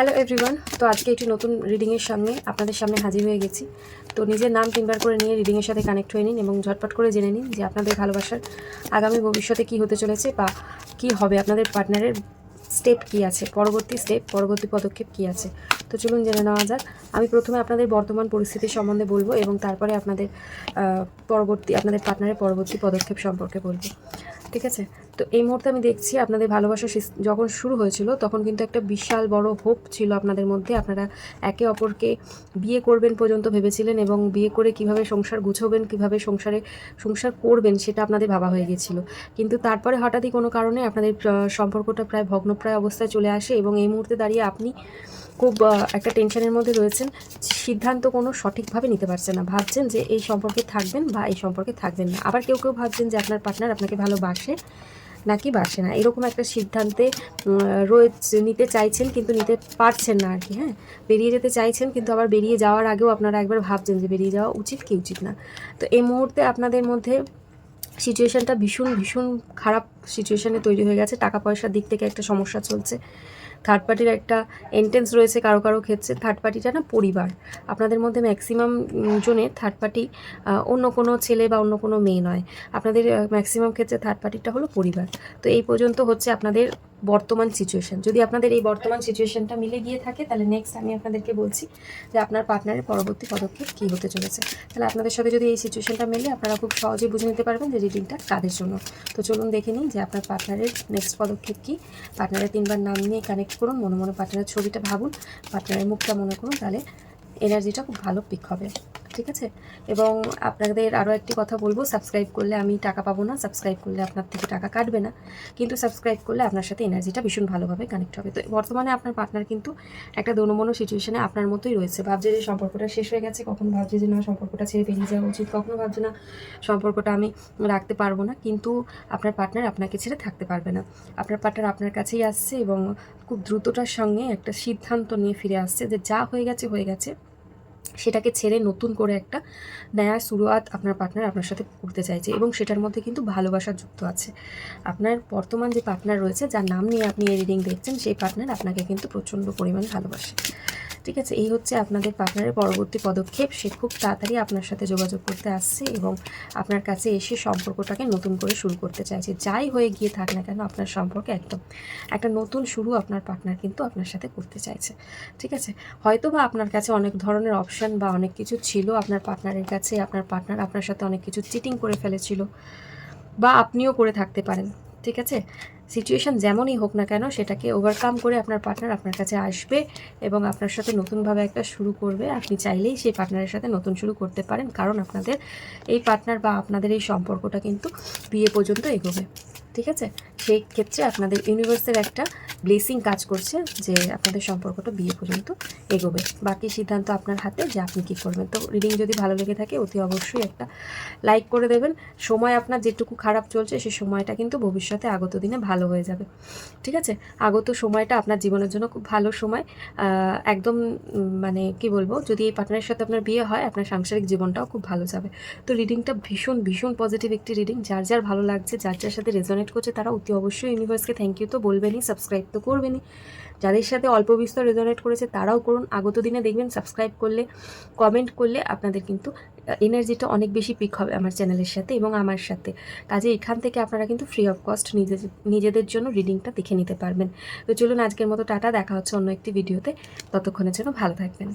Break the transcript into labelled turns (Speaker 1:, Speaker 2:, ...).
Speaker 1: Hello everyone তো আজকে একটি নতুন রিডিংয়ের সামনে আপনাদের সামনে হাজির হয়ে গেছি। তো নিজের নাম তিনবার করে নিয়ে রিডিংয়ের সাথে কানেক্ট হয়ে নিন এবং ঝটপট করে জেনে নিন যে আপনাদের ভালোবাসার আগামী ভবিষ্যতে কি হতে চলেছে বা কি হবে, আপনাদের পার্টনারের স্টেপ কি আছে, পরবর্তী স্টেপ পরবর্তী পদক্ষেপ কি আছে। তো চলুন জেনে নেওয়া যাক। আমি প্রথমে আপনাদের বর্তমান পরিস্থিতি সম্বন্ধে বলব এবং তারপরে আপনাদের পরবর্তী, আপনাদের পার্টনারের পরবর্তী পদক্ষেপ সম্পর্কে বলব। ঠিক আছে? তো এই মুহূর্তে আমি দেখছি আপনাদের ভালোবাসা যখন শুরু হয়েছিল, তখন কিন্তু একটা বিশাল বড় হোপ ছিল আপনাদের মধ্যে। আপনারা একে অপরকে বিয়ে করবেন পর্যন্ত ভেবেছিলেন এবং বিয়ে করে কীভাবে সংসার গুছোবেন, কীভাবে সংসারে সংসার করবেন, সেটা আপনাদের ভাবা হয়ে গেছিল কিন্তু তারপরে হঠাৎই কোনো কারণে আপনাদের সম্পর্কটা প্রায় ভগ্নপ্রায় অবস্থায় চলে আসে এবং এই মুহূর্তে দাঁড়িয়ে আপনি খুব একটা টেনশনের মধ্যে রয়েছেন, সিদ্ধান্ত কোনো সঠিকভাবে নিতে পারছেন না। ভাবছেন যে এই সম্পর্কে থাকবেন বা এই সম্পর্কে থাকবেন না। আবার কেউ কেউ ভাবছেন যে আপনার পার্টনার আপনাকে ভালোবাসে নাকি বাসে না। এরকম একটা সিদ্ধান্তে রয়েছে, নিতে চাইছেন কিন্তু নিতে পারছেন না আর কি হ্যাঁ? বেরিয়ে যেতে চাইছেন কিন্তু আবার বেরিয়ে যাওয়ার আগেও আপনারা একবার ভাবছেন যে বেরিয়ে যাওয়া উচিত কি উচিত না। তো এই মুহূর্তে আপনাদের মধ্যে সিচুয়েশানটা ভীষণ ভীষণ খারাপ সিচুয়েশানে তৈরি হয়ে গেছে। টাকা পয়সার দিক থেকে একটা সমস্যা চলছে। থার্ড পার্টির একটা এন্টেন্স রয়েছে কারও কারও ক্ষেত্রে। থার্ড পার্টিটা না পরিবার। আপনাদের মধ্যে ম্যাক্সিমাম জনের থার্ড পার্টি অন্য কোনো ছেলে বা অন্য কোনো মেয়ে নয়। আপনাদের ম্যাক্সিমাম ক্ষেত্রে থার্ড পার্টিটা হলো পরিবার। তো এই পর্যন্ত হচ্ছে আপনাদের বর্তমান সিচুয়েশন যদি আপনাদের এই বর্তমান সিচুয়েশনটা মিলে গিয়ে থাকে, তাহলে নেক্সট আমি আপনাদেরকে বলছি যে আপনার পার্টনারের পরবর্তী পদক্ষেপ কী হতে চলেছে। তাহলে আপনাদের সাথে যদি এই সিচুয়েশনটা মেলে, আপনারা খুব সহজে বুঝে নিতে পারবেন যে রিডিংটা কাদের জন্য। তো চলুন দেখে নিন যে আপনার পার্টনারের নেক্সট পদক্ষেপ কী। পার্টনারের তিনবার নাম নিয়ে কানেক্ট করুন, মনে মনে পার্টনারের ছবিটা ভাবুন পার্টনারের মুখটা মনে করুন, তাহলে এনার্জিটা খুব ভালো পিক হবে। ঠিক আছে? এবং আপনাদের আরও একটি কথা বলব সাবস্ক্রাইব করলে আমি টাকা পাবো না সাবস্ক্রাইব করলে আপনার থেকে টাকা কাটবে না। কিন্তু সাবস্ক্রাইব করলে আপনার সাথে এনার্জিটা ভীষণ ভালোভাবে কানেক্ট হবে। তো বর্তমানে আপনার পার্টনার কিন্তু একটা দোনমনো সিচুয়েশনে আপনার মতোই রয়েছে। ভাবছে যে সম্পর্কটা শেষ হয়ে গেছে, কখনো ভাবছে যে না, সম্পর্কটা ছেড়ে বেরিয়ে যাওয়া উচিত, কখনো ভাবছে না, সম্পর্কটা আমি রাখতে পারব না। কিন্তু আপনার পার্টনার আপনাকে ছেড়ে থাকতে পারবে না। আপনার পার্টনার আপনার কাছেই আসছে এবং খুব দ্রুততার সঙ্গে একটা সিদ্ধান্ত নিয়ে ফিরে আসছে যে যা হয়ে গেছে হয়ে গেছে। সেটাকে ছেড়ে নতুন করে একটা নয়া শুরুয়াত আপনার পার্টনার আপনার সাথে করতে চাইছে এবং সেটার মধ্যে কিন্তু ভালোবাসা যুক্ত আছে। আপনার বর্তমান যে পার্টনার রয়েছে, যার নাম নিয়ে আপনি এই রিডিং দেখছেন, সেই পার্টনার আপনাকে কিন্তু প্রচণ্ড পরিমাণ ভালোবাসে। ঠিক আছে, এই হচ্ছে আপনাদের পার্টনারের পরবর্তী পদক্ষেপ। সে খুব তাড়াতাড়ি আপনার সাথে যোগাযোগ করতে আসছে এবং আপনার কাছে এসে সম্পর্কটাকে নতুন করে শুরু করতে চাইছে। যাই হয়ে গিয়ে থাক না কেন, আপনার সম্পর্কে একদম একটা নতুন শুরু আপনার পার্টনার কিন্তু আপনার সাথে করতে চাইছে। ঠিক আছে? হয়তো বা আপনার কাছে অনেক ধরনের অপশান বা অনেক কিছু ছিল আপনার পার্টনারের কাছে, আপনার পার্টনার আপনার সাথে অনেক কিছু চিটিং করে ফেলেছিল বা আপনিও করে থাকতে পারেন। ঠিক আছে? সিচুয়েশান যেমনই হোক না কেন, সেটাকে ওভারকাম করে আপনার পার্টনার আপনার কাছে আসবে এবং আপনার সাথে নতুনভাবে একটা শুরু করবে। আপনি চাইলেই সেই পার্টনারের সাথে নতুন শুরু করতে পারেন, কারণ আপনাদের এই পার্টনার বা আপনাদের এই সম্পর্কটা কিন্তু বিয়ে পর্যন্ত এগোবে। ঠিক আছে? সেই ক্ষেত্রে আপনাদের ইউনিভার্সের একটা ব্লেসিং কাজ করছে যে আপনাদের সম্পর্কটা বিয়ে পর্যন্ত এগোবে। বাকি সিদ্ধান্ত আপনার হাতে যে আপনি কী করবেন। তো রিডিং যদি ভালো লেগে থাকে, অতি অবশ্যই একটা লাইক করে দেবেন। সময় আপনার যেটুকু খারাপ চলছে, সে সময়টা কিন্তু ভবিষ্যতে আগত দিনে ভালো হয়ে যাবে। ঠিক আছে? আগত সময়টা আপনার জীবনের জন্য খুব ভালো সময়। একদম মানে কি বলব, যদি এই পার্টনারের সাথে আপনার বিয়ে হয়, আপনার সাংসারিক জীবনটাও খুব ভালো যাবে। তো রিডিংটা ভীষণ ভীষণ পজিটিভ একটি রিডিং যার যার ভালো লাগছে, যার যার সাথে রেজনেট করছে, তারা অতি অবশ্যই ইউনিভার্সকে থ্যাংক ইউ তো বলবেনই সাবস্ক্রাইব তো করবেনই। যাদের সাথে অল্প বিস্তর রেজনেট করেছে, তারাও করুন। আগত দিনে দেখবেন সাবস্ক্রাইব করলে কমেন্ট করলে আপনাদের কিন্তু এনার্জিটা অনেক বেশি পিক হবে আমার চ্যানেলের সাথে এবং আমার সাথে। কাজে এখান থেকে আপনারা কিন্তু ফ্রি অফ কস্ট নিজেদের নিজেদের জন্য রিডিংটা দেখে নিতে পারবেন। তো চলুন আজকের মতো টাটা, দেখা হচ্ছে অন্য একটি ভিডিওতে ততক্ষণের জন্য ভালো থাকবেন।